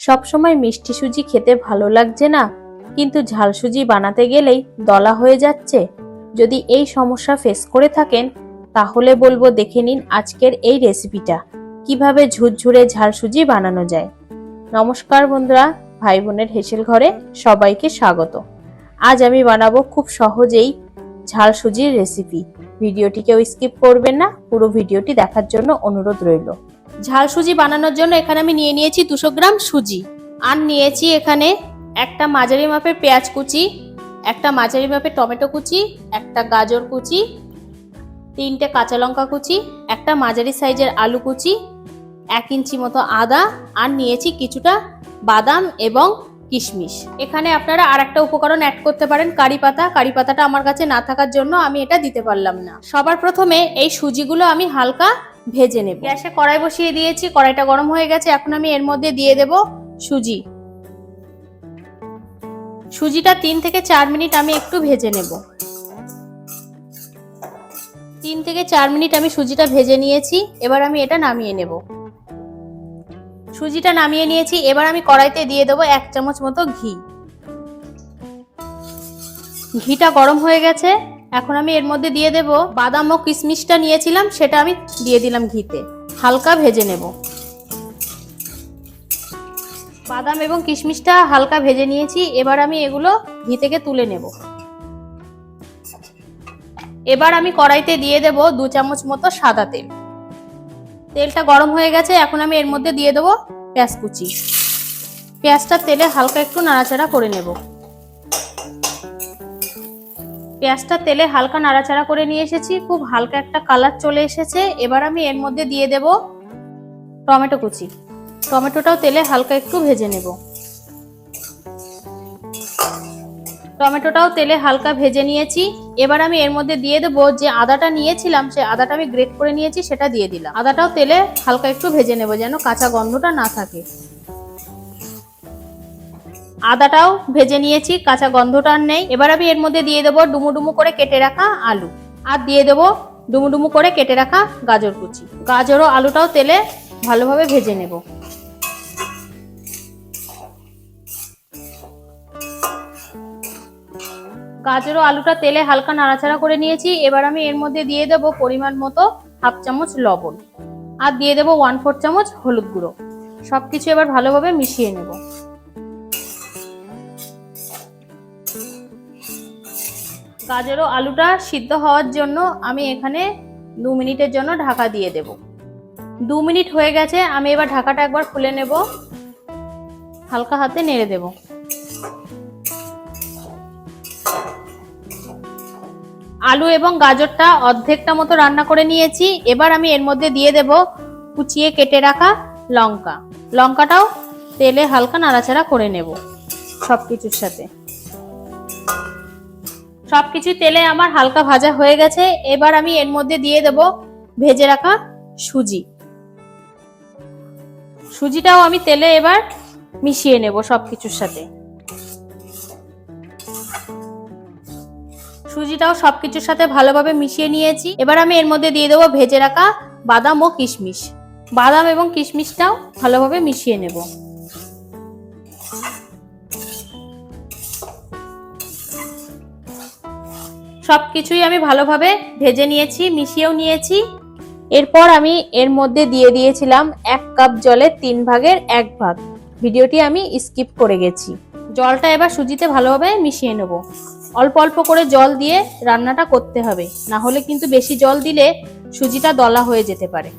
সবসময় মিষ্টি সুজি খেতে ভালো লাগছে না, কিন্তু ঝাল সুজি বানাতে গেলেই দলা হয়ে যাচ্ছে। যদি এই সমস্যা ফেস করে থাকেন, তাহলে বলব দেখে নিন আজকের এই রেসিপিটা কীভাবে ঝুরঝুরে ঝাল সুজি বানানো যায়। নমস্কার বন্ধুরা ভাই বোনের হেসেল ঘরে সবাইকে স্বাগত। আজ আমি বানাবো খুব সহজেই ঝাল সুজির রেসিপি ভিডিওটি কেউ স্কিপ করবেন না, পুরো ভিডিওটি দেখার জন্য অনুরোধ রইল। ঝাল সুজি বানানোর জন্য এখানে আমি নিয়ে নিয়েছি দুশো গ্রাম সুজি। আর নিয়েছি এখানে একটা মাঝারি মাপের পেঁয়াজ কুচি, একটা মাঝারি মাপের টমেটো কুচি, একটা গাজর কুচি, তিনটে কাঁচা লঙ্কা কুচি, একটা মাঝারি সাইজের আলু কুচি, এক ইঞ্চি মতো আদা, আর নিয়েছি কিছুটা বাদাম এবং কিশমিশ। এখানে আপনারা আর একটা উপকরণ অ্যাড করতে পারেন, কারি পাতা। কারি পাতাটা আমার কাছে না থাকার জন্য আমি এটা দিতে পারলাম না। সবার প্রথমে এই সুজিগুলো আমি হালকা ভেজে নেব। গ্যাসে কড়াই বসিয়ে দিয়েছি, কড়াইটা গরম হয়ে গেছে, এখন আমি এর মধ্যে দিয়ে দেব সুজি। সুজিটা তিন থেকে চার মিনিট আমি একটু ভেজে নেব। তিন থেকে চার মিনিট আমি সুজিটা ভেজে নিয়েছি, এবার আমি এটা নামিয়ে নেব। সুজিটা নামিয়ে নিয়েছি, এবার আমি কড়াইতে দিয়ে দেবো এক চামচ মতো ঘি। ঘিটা গরম হয়ে গেছে এখন আমি এর মধ্যে দিয়ে দেব বাদাম ও কিশমিশটা নিয়েছিলাম, সেটা আমি দিয়ে দিলাম ঘিতে। হালকা ভেজে নেব। বাদাম এবং কিশমিশটা হালকা ভেজে নিয়েছি, এবার আমি এগুলো ঘি থেকে তুলে নেব। এবার আমি কড়াইতে দিয়ে দেব দু চামচ মতো সাদা তেল। তেলটা গরম হয়ে গেছে, এখন আমি এর মধ্যে দিয়ে দেবো পেঁয়াজ কুচি। পেঁয়াজটা তেলে হালকা একটু নাড়াচাড়া করে নেব। পেঁয়াজটা তেলে হালকা নাড়াচাড়া করে নিয়ে এসেছি, খুব হালকা একটা কালার চলে এসেছে। এবার আমি এর মধ্যে দিয়ে দেব টমেটো কুচি। টমেটোটাও তেলে হালকা একটু ভেজে নেব। টমেটোটাও তেলে হালকা ভেজে নিয়েছি। এবার আমি এর মধ্যে দিয়ে দেবো যে আদাটা নিয়েছিলাম, সে আদাটা আমি গ্রেট করে নিয়েছি, সেটা দিয়ে দিলাম। আদাটাও তেলে হালকা একটু ভেজে নেব যেন কাঁচা গন্ধটা না থাকে। আদাটাও ভেজে নিয়েছি, কাঁচা গন্ধটা আর নেই। এবার আমি এর মধ্যে দিয়ে দেবো ডুমু ডুমু করে কেটে রাখা আলু। আর দিয়ে দেবো ডুমু ডুমু করে কেটে রাখা গাজর কুচি। গাজর ও আলুটাও তেলে ভালোভাবে ভেজে নেব। গাজর ও আলুটা তেলে হালকা নাড়াচাড়া করে নিয়েছি। এবার আমি এর মধ্যে দিয়ে দেবো পরিমাণ মতো হাফ চামচ লবণ। আর দিয়ে দেবো ওয়ান ফোর চামচ হলুদ গুঁড়ো। সবকিছু এবার ভালোভাবে মিশিয়ে নেব। গাজর ও আলুটা সিদ্ধ হওয়ার জন্য আমি এখানে দু মিনিটের জন্য ঢাকা দিয়ে দেব। দু মিনিট হয়ে গেছে, আমি এবার ঢাকাটা একবার খুলে নেব। হালকা হাতে নেড়ে দেবো। আলু এবং গাজরটা অর্ধেকটা মতো রান্না করে নিয়েছি। এবার আমি এর মধ্যে দিয়ে দেব কুচিয়ে কেটে রাখা লঙ্কা। লঙ্কাটাও তেলে হালকা নাড়াচাড়া করে নেব সব কিছুর সাথে। সব কিছু তেলে আমার হালকা ভাজা হয়ে গেছে। এবার আমি এর মধ্যে দিয়ে দেব ভেজে রাখা সুজি। সুজিটাও আমি তেলে এবার মিশিয়ে নেব সব কিছুর সাথে। সুজিটাও সবকিছুর সাথে ভালোভাবে মিশিয়ে নিয়েছি। এবার আমি এর মধ্যে দিয়ে দেবো ভেজে রাখা বাদাম ও কিশমিশ। বাদাম এবং কিশমিশটাও ভালোভাবে মিশিয়ে নেব। সবকিছুই আমি ভালোভাবে ভেজে নিয়েছি, মিশিয়েও নিয়েছি। এরপর আমি এর মধ্যে দিয়ে দিয়েছিলাম এক কাপ জলে তিন ভাগের এক ভাগ। ভিডিওটি আমি স্কিপ করে গেছি। জলটা এবার সুজিতে ভালোভাবে মিশিয়ে নেব। অল্প অল্প করে জল দিয়ে রান্নাটা করতে হবে। না হলে কিন্তু বেশি জল দিলে সুজিটা দলা হয়ে যেতে পারে।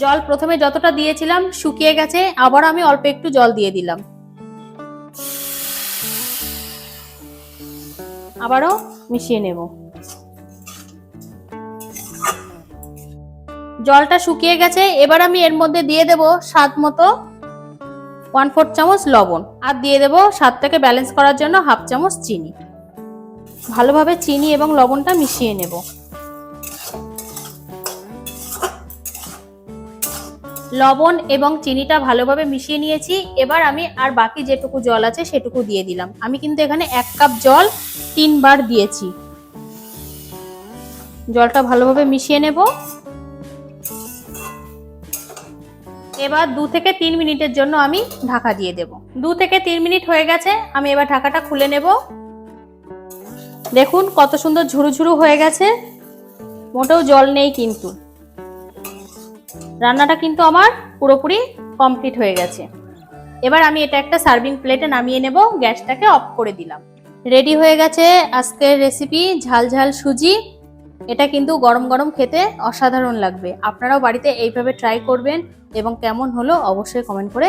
জল প্রথমে যতটা দিয়েছিলাম শুকিয়ে গেছে, আবার আমি অল্প একটু জল দিয়ে দিলাম। আবারও মিশিয়ে নেব। জলটা শুকিয়ে গেছে, এবার আমি এর মধ্যে দিয়ে দেব স্বাদ মতো ওয়ান ফোর চামচ লবণ আর দিয়ে দেব স্বাদটাকে ব্যালেন্স করার জন্য হাফ চামচ চিনি। ভালোভাবে চিনি এবং লবণটা মিশিয়ে নেব। লবণ এবং চিনিটা ভালোভাবে মিশিয়ে নিয়েছি। এবার আমি আর বাকি যেটুকু জল আছে সেটুকু দিয়ে দিলাম। আমি কিন্তু এখানে এক কাপ জল তিনবার দিয়েছি। জলটা ভালোভাবে মিশিয়ে নেব। এবার দু থেকে তিন মিনিটের জন্য আমি ঢাকা দিয়ে দেব। দু থেকে তিন মিনিট হয়ে গেছে। আমি এবার ঢাকাটা খুলে নেব। দেখুন কত সুন্দর ঝুরু ঝুরু হয়ে গেছে। মোটেও জল নেই কিন্তু। রান্নাটা কিন্তু আমার পুরোপুরি কমপ্লিট হয়ে গেছে। এবার আমি এটা একটা সার্ভিং প্লেটে নামিয়ে নেব, গ্যাসটাকে অফ করে দিলাম। রেডি হয়ে গেছে আজকের রেসিপি ঝাল ঝাল সুজি। এটা কিন্তু গরম গরম খেতে অসাধারণ লাগবে। আপনারাও বাড়িতে এইভাবে ট্রাই করবেন এবং কেমন হলো অবশ্যই কমেন্ট করে